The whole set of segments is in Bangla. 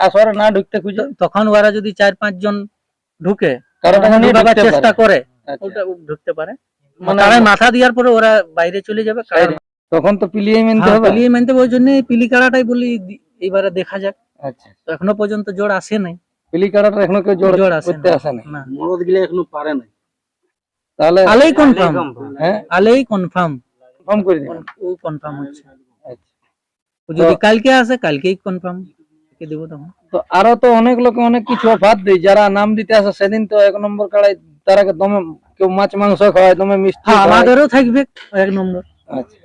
আসরে না ঢুকতে খুঁজে তখন ওরা যদি চার পাঁচ জন ঢুকে চেষ্টা করে। আচ্ছা। ঢুকতে পারে। মানে মাথা দেওয়ার পরে ওরা বাইরে চলে যাবে তখন তো পিলিয়ে মেনতে হ্যাঁ, হবে। পিলিয়ে মানতে ওই জন্য পিলি কাড়াটাই বলি এবারে দেখা যাক। আচ্ছা। তো এখনও পর্যন্ত জোর আসে নাই। পিলি কাটাটা এখনও কেউ জোর জোর আসে করতে আসে না না। মরদ গিলা এখনও পারে নাই। তাহলে আলেই কনফার্ম হ্যাঁ? আলেই কনফার্ম কনফার্ম করে দিন। ও কনফার্ম হচ্ছে। আচ্ছা। যদি কালকে আসে কালকেই কনফার্ম কে দেবো তখন? তো আরও তো অনেক লোকে অনেক কিছু অফার দেয় যারা নাম দিতে আসে সেদিন তো এক নম্বর কাড়াই তারাকে দমে কেউ মাছ মাংস খাওয়ায় দমে মিষ্টি হ্যাঁ আমাদেরও থাকবে এক নম্বর। আচ্ছা।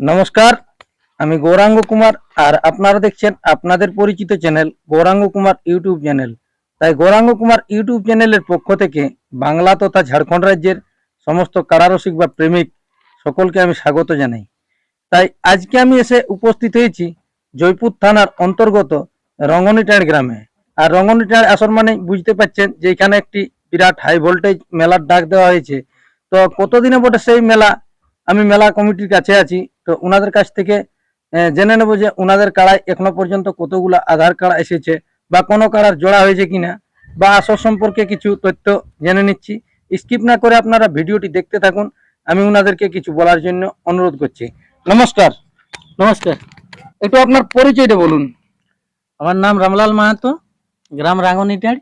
নমস্কার, আমি গৌরাঙ্গ কুমার আর আপনারা দেখছেন আপনাদের পরিচিত channel Gauranga Kumar YouTube channel. তাই গৌরাঙ্গ কুমার ইউটিউব চ্যানেলের পক্ষ থেকে বাংলা তথা ঝাড়খণ্ড রাজ্যের সমস্ত কারারসিক বা প্রেমিক সকলকে আমি স্বাগত জানাই। তাই আজকে আমি এসে উপস্থিত হয়েছি জয়পুর থানার অন্তর্গত রঙ্গনিটাঁড় গ্রামে। আর রঙ্গনিটাঁড় আসর মানে বুঝতে পারছেন যে এখানে একটি বিরাট হাই ভোল্টেজ মেলার ডাক দেওয়া হয়েছে। তো কতদিনে বটে সেই মেলা আমি মেলা কমিটির কাছে আছি তো ওনাদের কাছ থেকে জেনে নেব যে ওনাদের কাড়ায় এখনও পর্যন্ত কতগুলো আধার কার্ড এসেছে বা কোনো কাড়ার জোড়া হয়েছে কিনা বা আসর সম্পর্কে কিছু তথ্য জেনে নিচ্ছি। স্কিপ না করে আপনারা ভিডিওটি দেখতে থাকুন আমি ওনাদেরকে কিছু বলার জন্য অনুরোধ করছি। নমস্কার। নমস্কার। একটু আপনার পরিচয়টা বলুন। আমার নাম রামলাল মাহাতো গ্রাম রাঙ্গনিটাড়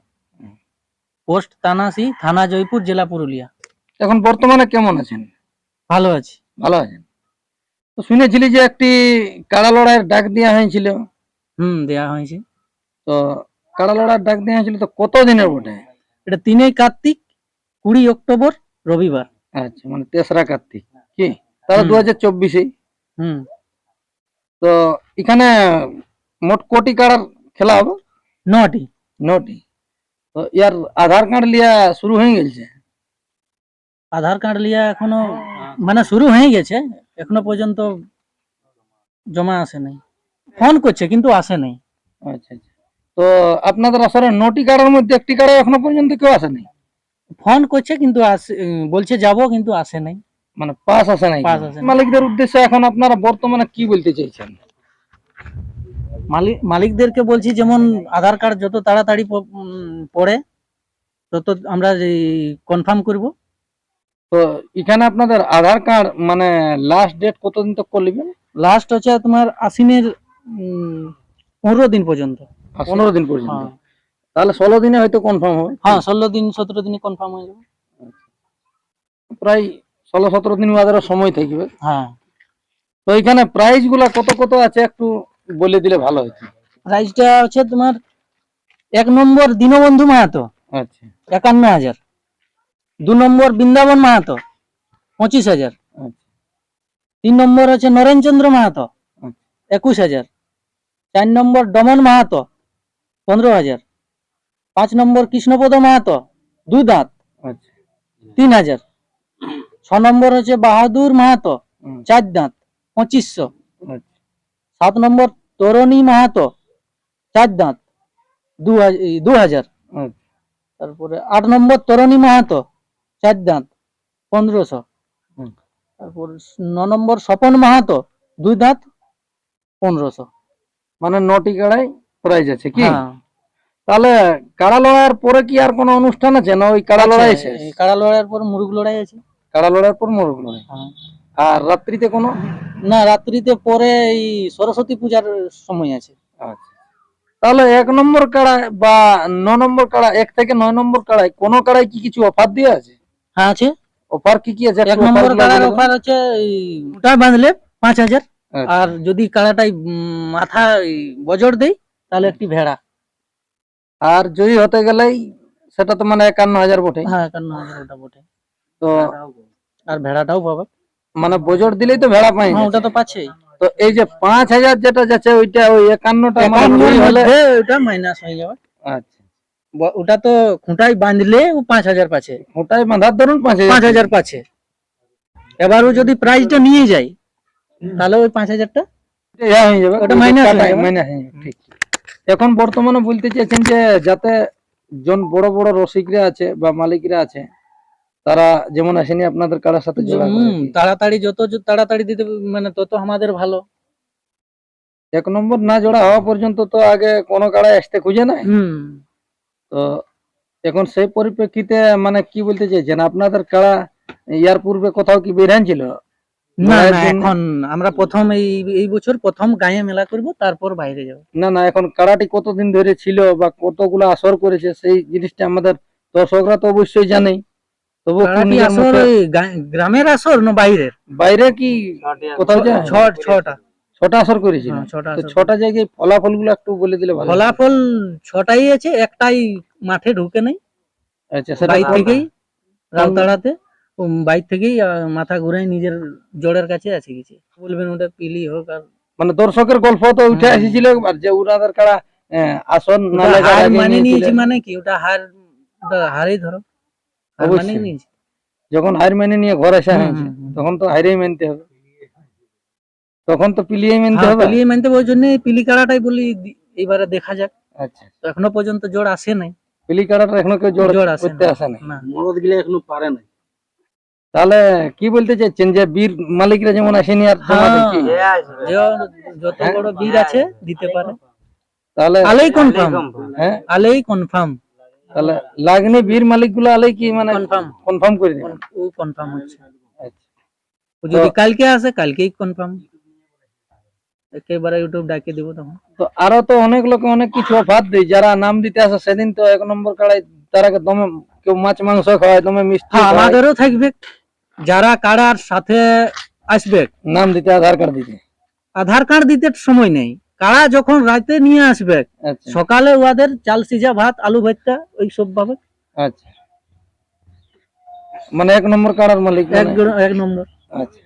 পোস্ট তানাসি থানা জয়পুর জেলা পুরুলিয়া। এখন বর্তমানে কেমন আছেন? ভালো আছি। ভালো আছেন? তো শুনেছিলি যে একটি কাড়া লড়াইয়ের ডাক দেওয়া হয়েছিল। হুম দেয়া হয়েছে। তো কাড়া লড়াইয়ের ডাক দেওয়া হয়েছিল তো কত দিনের বটে? এটা তিনই কার্তিক কুড়ি অক্টোবর রবিবার। আচ্ছা মানে তেসরা কার্তিক। কি? তাহলে দু হাজার চব্বিশে হুম। তো এখানে মোট কোটি কাড়ার খেলা হবে? নটি। নটি। তো ইয়ার আধার কার্ড লিয়া শুরু হয়ে গেছে? আধার কার্ড লিয়া এখনও মানে শুরু হয়ে গেছে এখনও পর্যন্ত জমা আসে নাই। ফোন করছে কিন্তু আসে নাই। আচ্ছা আচ্ছা। তো আপনাদের আসলে নটি কাড়ার মধ্যে একটি কাড়া এখনও পর্যন্ত কেউ আসে নাই? ফোন করছে কিন্তু আসে বলছে যাব কিন্তু আসে নাই। মানে পাস আসে নাই? পাস আসে মালিকদের উদ্দেশ্যে এখন আপনারা বর্তমানে কি বলতে চাইছেন? মালিক মালিকদেরকে বলছি যেমন আধার কার্ড যত তাড়াতাড়ি পড়ে তত আমরা কনফার্ম করব। তো এখানে আপনাদের আধার কার্ড মানে লাস্ট ডেট কতদিন তক করলিবেন লাস্ট হচ্ছে তোমার আশ্বিনের পনেরো দিন পর্যন্ত। পনেরো দিন পর্যন্ত। হ্যাঁ। তাহলে ষোলো দিনে হয়তো কনফার্ম হবে। হ্যাঁ ষোলো দিন সতেরো দিনে কনফার্ম হয়ে যাবে। প্রায় ষোলো সতেরো দিন বাজারও সময় থাকবে। হ্যাঁ। তো এখানে প্রাইসগুলা কত কত আছে একটু বলে দিলে ভালো হতো। প্রাইসটা হচ্ছে তোমার এক নম্বর দীনবন্ধু মাহাতো। আচ্ছা। একান্ন হাজার। দু নম্বর বৃন্দাবন মাহাতো, পঁচিশ হাজার। তিন নম্বর হচ্ছে নরেনচন্দ্র মাহাতো। একুশ হাজার। চার নম্বর ডমন মাহাতো, পনেরো হাজার। পাঁচ নম্বর কৃষ্ণপদ মাহাতো, দুই দাঁত, তিন হাজার। ছ নম্বর হচ্ছে বাহাদুর মাহাতো, চার দাঁত, পঁচিশশো। সাত নম্বর তরণী মাহাতো, চার দাঁত দু হাজার। তারপরে আট নম্বর তরণী মাহাতো চার দাঁত পনেরোশো। তারপর ন নম্বর স্বপন মাহাতো দুই দাঁত পনেরোশো। মানে নটি কাড়াই প্রাইজ আছে কি? হ্যাঁ। তাহলে কাড়া লড়াইয়ের পরে কি আর কোনো অনুষ্ঠান আছে না ওই কাড়া লড়াই আছে কাড়া লড়াইয়ের পর মুরগ লড়াই আছে। কাড়া লড়াইয়ের পর মুরগ লড়াই। হ্যাঁ। আর রাত্রিতে কোনো? না রাত্রিতে পরে এই সরস্বতী পূজার সময় আছে। আচ্ছা। তাহলে এক নম্বর কাড়ায় বা ন নম্বর কাড়া এক থেকে নয় নম্বর কাড়ায় কোনো কাড়ায় কি কিছু অফার দিয়ে আছে? হ্যাঁ আছে। অফার কি কি আছে? এক নম্বর অফার এই ওটা বাঁধলে পাঁচ হাজার। আচ্ছা। আর যদি কাড়াটাই মাথা বজর দেই তাহলে একটি ভেড়া। আর যদি হতে গেলেই সেটা তো মানে একান্ন হাজার বটে। হ্যাঁ একান্ন হাজার ওটা বটে। তো আর ভেড়াটাও পাবে। মানে বজর দিলেই তো ভেড়া পাই। হ্যাঁ ওটা তো পাচ্ছেই। তো এই যে পাঁচ হাজার যেটা যাচ্ছে ওইটা ওই একান্নটা মানে একান্নর রুই হলে ওটা মাইনাস হয়ে যাবে। আচ্ছা। ওটা তো খুঁটাই বাঁধলে ও পাঁচ হাজার পাচ্ছে। ওটাই বাঁধার ধরুন পাঁচ হাজার পাচ্ছে। এবার ও যদি প্রাইজটা নিয়ে যায় তাহলে ওই পাঁচ হাজারটা এখন বর্তমানে বলতে চাইছেন যে যাতে জন বড় বড় রসিকরা আছে বা মালিকরা আছে তারা যেমন আসেনি আপনাদের কারার সাথে তাড়াতাড়ি যত তাড়াতাড়ি দিতে মানে তত আমাদের ভালো। এক নম্বর না জোড়া হওয়া পর্যন্ত তো আগে কোনো কারা আসতে খুঁজে নাই হুম। তো এখন সেই পরিপ্রেক্ষিতে মানে কি বলতে চাইছেন আপনাদের কাড়া ইয়ার পূর্বে কোথাও কি বেরান ছিল না না এখন আমরা প্রথম এই এই বছর প্রথম গায়ে মেলা করব তারপর বাইরে যাব। না না এখন কাড়াটি কতদিন ধরে ছিল বা কতগুলো আসর করেছে সেই জিনিসটা আমাদের দর্শকরা তো অবশ্যই জানেই। তবু আসর গ্রামের আসর না বাইরের? বাইরে কি কোথাও যায়? ছ- ছটা। ছটা আসর করেছিল। হ্যাঁ, ছটা জায়গায় ফলাফলগুলো একটু বলে দিলে ভালো ফলাফল ছটাই আছে একটাই মাঠে ঢুকে নেই। আচ্ছা বাইর থেকেই রাউতাড়াতে বাইর থেকেই মাথা ঘুরে নিজের জড়ের কাছে আছে গেছে বলবেন ওটা পিলি হোক আর মানে দর্শকের গল্প তো উঠে। এসেছিল আর যে উনাদের কারা আসন না মানে নিয়েছি মানে কি? ওটা হার ওটা হারেই ধরো। মানে নিয়েছি। যখন হার মেনে নিয়ে ঘর আসা হয়েছে। তখন তো হারেই মানতে হবে। তখন তো পিলিয়েই মানতে হ্যাঁ, হবে। পিলিয়ে মানতে হবে, ওই জন্য পিলি কাড়াটাই বলি এবারে দেখা যাক। আচ্ছা। তো এখনও পর্যন্ত জোর আসে নাই। পিলি কাড়াটা এখনও কেউ জোর জোর আসে করতে না। আসে না না। মরদ গিলা এখনও পারে নাই। তাহলে কি বলতে চাইছেন যে বীর মালিকরা যেমন আসেনি আর তোমাদের কি? হ্যাঁ, যে- যত বড় বীর আছে দিতে পারে। তাহলে আলেই কনফার্ম হ্যাঁ। আলেই কনফার্ম তাহলে লাগনি বীর মালিকগুলো আলে কি মানে কনফার্ম কনফার্ম করে দিবেন ও কনফার্ম হচ্ছে। আচ্ছা। ও যদি কালকে আসে কালকেই কনফার্ম একেবারে ইউটিউব ডাকে দিব তখন। তো আরও তো অনেক লোক অনেক কিছু অফার দেয় যারা নাম দিতে আসে সেদিন তো এক নম্বর কাড়াই তারাকে দমে কেউ মাছ মাংস খাওয়ায় দমে মিষ্টি হ্যাঁ আমাদেরও থাকবে। যারা কাড়ার সাথে আসবে নাম দিতে আধার কার্ড দিতে। আধার কার্ড দিতে সময় নেই। কাড়া যখন রাতে নিয়ে আসবে আচ্ছা। সকালে ওদের চাল সিজা ভাত আলু ভর্তা ওই সব পাবে। আচ্ছা। মানে এক নম্বর কাড়ার মালিক এক মানে? এক নম্বর। আচ্ছা।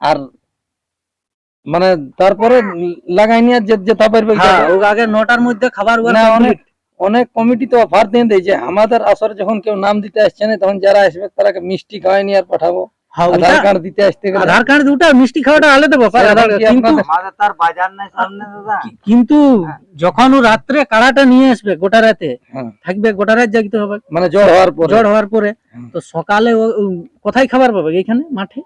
আর মানে তারপরে লাগাই নিয়ে যে যেতে পারবে হ্যাঁ ও আগে নটার মধ্যে খাবার ওয়ার না অনেক অনেক কমিটি তো অফার দিয়ে দেয় যে আমাদের আসরে যখন কেউ নাম দিতে আসছে না তখন যারা আসবে তারাকে মিষ্টি খাওয়াই নিয়ে আর পাঠাবো। হ্যাঁ, আধার কার্ড দিতে আসতে গেলে। আধার কার্ড দুটা মিষ্টি খাওয়াটা আলাদা ব্যাপার। কিন্তু আমাদের তার বাজার নাই সামনে দাদা। কিন্তু যখন ও রাত্রে কাড়াটা নিয়ে আসবে গোটা রাতে হ্যাঁ, থাকবে গোটা রাত জাগতে হবে। মানে জ্বর হওয়ার পরে। জ্বর হওয়ার পরে। তো সকালে কোথায় খাবার পাবে? এখানে মাঠে?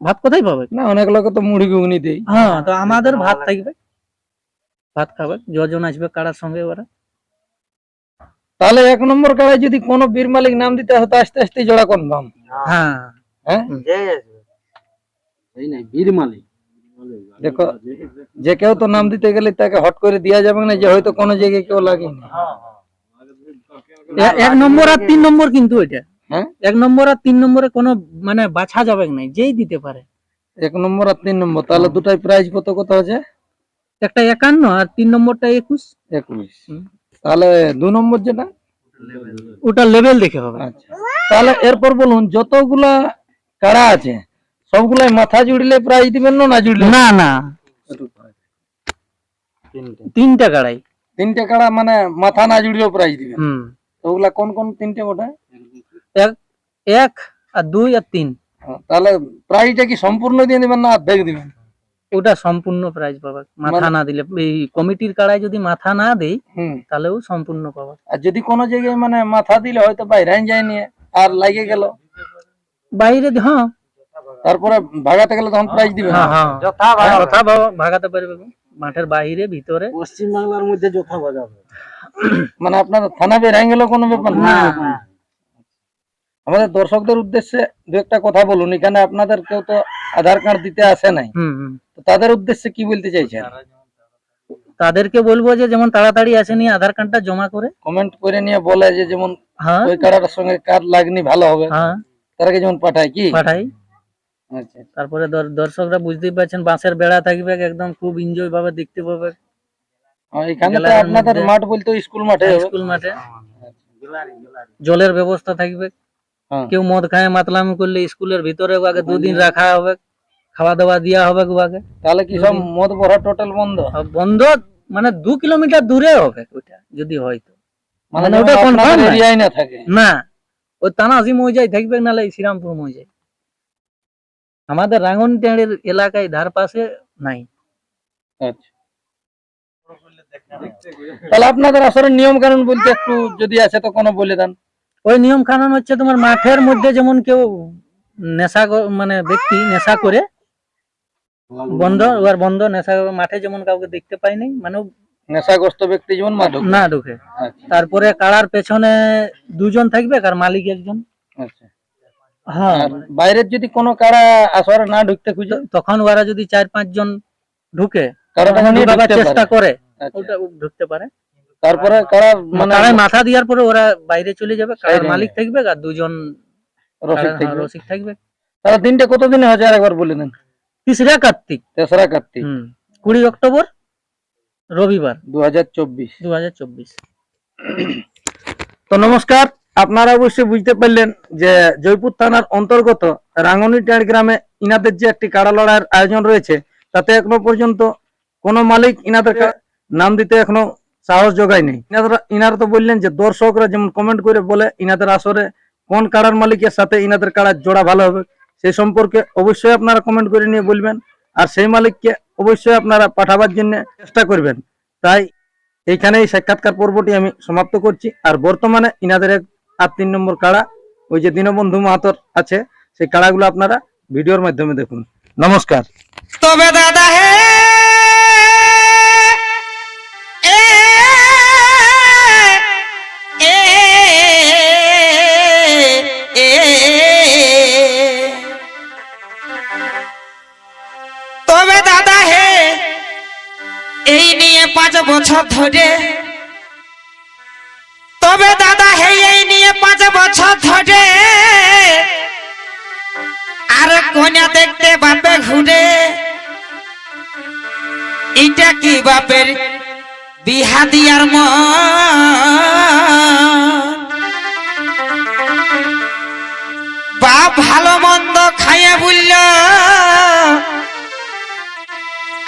ভাত কোথায় পাবে? না অনেক লোক তো মুড়ি ঘুগনি দেই হ্যাঁ তো আমাদের ভাত থাকবে। ভাত খাবে যজন আসবে কারার সঙ্গে ওরা। তাহলে এক নম্বর কাড়ায় যদি কোনো বীর মালিক নাম দিতে হতো আস্তে আস্তে জোড়া কনফার্ম। হ্যাঁ। হ্যাঁ? এই নাই বীর মালিক। দেখো যে কেউ তো নাম দিতে গেলে তাকে হট করে দেওয়া যাবে না যে হয়তো কোনো জায়গায় কেউ লাগেনি। এক নম্বর আর তিন নম্বর কিন্তু এটা। হ্যাঁ? এক নম্বর আর তিন নম্বরে কোনো মানে বাছা যাবে না যেই দিতে পারে। এক নম্বর আর তিন নম্বর তাহলে দুটাই প্রাইজ কত কত আছে? একটা একান্ন আর তিন নম্বরটা একুশ। একুশ। তাহলে দু নম্বর যেটা? ওটা লেভেল দেখে হবে। আচ্ছা। তাহলে এরপর বলুন যতগুলা কাড়া আছে সবগুলাই মাথা জুড়লে প্রাইজ দিবেন না না জুড়লে? না না। তিনটা কাড়াই। তিনটে কাড়া মানে মাথা না জুড়লেও প্রাইজ দিবেন? তো ওগুলা কোন কোন তিনটে ওটা এক এক আর দুই আর তিন। হ্যাঁ, তাহলে প্রাইজটা কি সম্পূর্ণ দিয়ে দিবেন না অর্ধেক দিবেন? ওটা সম্পূর্ণ প্রাইজ পাবে মাথা না দিলে এই কমিটির কাড়ায় যদি মাথা না দেই হুম। তাহলে সম্পূর্ণ পাবে আর যদি কোনো জায়গায় মানে মাথা দিলে হয়তো বাইরে যায় নিয়ে আর লাগে গেল। বাইরে হ্যাঁ। তারপরে ভাগাতে গেলে তখন প্রাইজ দিবেন। হ্যাঁ হ্যাঁ। যথা হ্যাঁ, ভাগাতে পারবে। মাঠের বাইরে ভিতরে। পশ্চিম বাংলার মধ্যে যথা বাজাবে মানে আপনার থানা বেরাই গেল কোনো ব্যাপার? না। আমাদের দর্শকদের উদ্দেশ্যে দু একটা কথা বলুন এখানে আপনাদের কেউ তো আধার কার্ড দিতে আসে নাই। তো তাদের উদ্দেশ্যে কি বলতে চাইছেন? তাদেরকে বলব যে যেমন তাড়াতাড়ি আসেনি আধার কার্ডটা জমা করে। কমেন্ট করে নিয়ে বলে যে যেমন হ্যাঁ। ওই কার্ডের সঙ্গে কার্ড লাগনি ভালো হবে। হ্যাঁ। তারাকে যেমন পাঠায় কি? পাঠাই। আচ্ছা। তারপরে দর্শকরা বুঝতেই পারছেন বাঁশের বেড়া থাকবে একদম খুব এনজয় ভাবে দেখতে পাবে। এখানে তো আপনাদের মাঠ বলতে স্কুল মাঠে স্কুল মাঠে। জলের ব্যবস্থা থাকবে। হ্যাঁ। কেউ মদ খায় মাতলামি করলে স্কুলের ভিতরে আগে দুদিন রাখা হবে খাওয়া দাওয়া দেওয়া হবে আগে। তাহলে কি সব মদ ভরা টোটাল বন্ধ? বন্ধ মানে দু কিলোমিটার দূরে হবে ওইটা যদি হয় তো। মানে মানে ওটা confirm না? থাকে? না ওই তানাসি মৌজায় থাকবে নাহলে এই শ্রীরামপুর মৌজায়। আমাদের রাঙ্গনটাঁড়ের এলাকায় ধার পাশে নাই। আচ্ছা। তাহলে আপনাদের আসলে নিয়ম কানুন বলতে একটু যদি আছে তো কোনো বলে দেন। ওই নিয়ম কানুন হচ্ছে তোমার মাঠের মধ্যে যেমন কেউ নেশা মানে ব্যক্তি নেশা করে বন্ধ ওর বন্ধ নেশা মাঠে যেমন কাউকে দেখতে পাই নাই মানে নেশাগ্রস্ত ব্যক্তি যেমন না ঢুকে। আচ্ছা। তারপরে কাড়ার পেছনে দুজন থাকবে আর মালিক একজন। আচ্ছা। হ্যাঁ। বাইরের যদি কোনো কারা আসরে না ঢুকতে খুঁজে? তখন ওরা যদি চার পাঁচ জন ঢুকে চেষ্টা করে আচ্ছা। ওটা ঢুকতে পারে। তারপরে কারা মানে কাড়ায় মাথা দেওয়ার পরে ওরা বাইরে চলে যাবে মালিক থাকবে আর দুজন রসিদ কাড়ার- হ্যাঁ, থাকবে রসিক থাকবে। তাহলে দিনটা কতদিনে হচ্ছে আর একবার বলে দেন। তিসরা কার্তিক। তেসরা কার্তিক। কুড়ি অক্টোবর রবিবার। দু হাজার চব্বিশ। দু হাজার চব্বিশ। তো নমস্কার আপনারা অবশ্যই বুঝতে পারলেন যে জয়পুর থানার অন্তর্গত রাঙ্গনিটার গ্রামে ইনাদের যে একটি কাড়া লড়াইয়ের আয়োজন রয়েছে তাতে এখনও পর্যন্ত কোনো মালিক ইনাদের নাম দিতে এখনও সাহস যোগায়নি ইনারা ইনারা তো বললেন যে দর্শকরা যেমন কমেন্ট করে বলে, ইনাদের আসরে কোন কাড়ার মালিকের সাথে ইনাদের কাড়ার জোড়া ভালো হবে সেই সম্পর্কে অবশ্যই আপনারা কমেন্ট করে নিয়ে বলবেন। আর সেই মালিককে অবশ্যই আপনারা পাঠাবার জন্য চেষ্টা করবেন। তাই এইখানে এই সাক্ষাৎকার পর্বটি আমি সমাপ্ত করছি। আর বর্তমানে ইনাদের এক আর তিন নম্বর কাড়া, ওই যে দীনবন্ধু মাহাতর আছে, সেই কাড়াগুলো আপনারা ভিডিওর মাধ্যমে দেখুন। নমস্কার। তবে দাদা পাঁচ বছর ধরে। তবে দাদা হে এই নিয়ে পাঁচ বছর ধরে আর কন্যা দেখতে বাপে ঘুরে। এটা কি বাপের বিহা দিয়ার মন? বাপ ভালো মন্দ খাইয়া বলল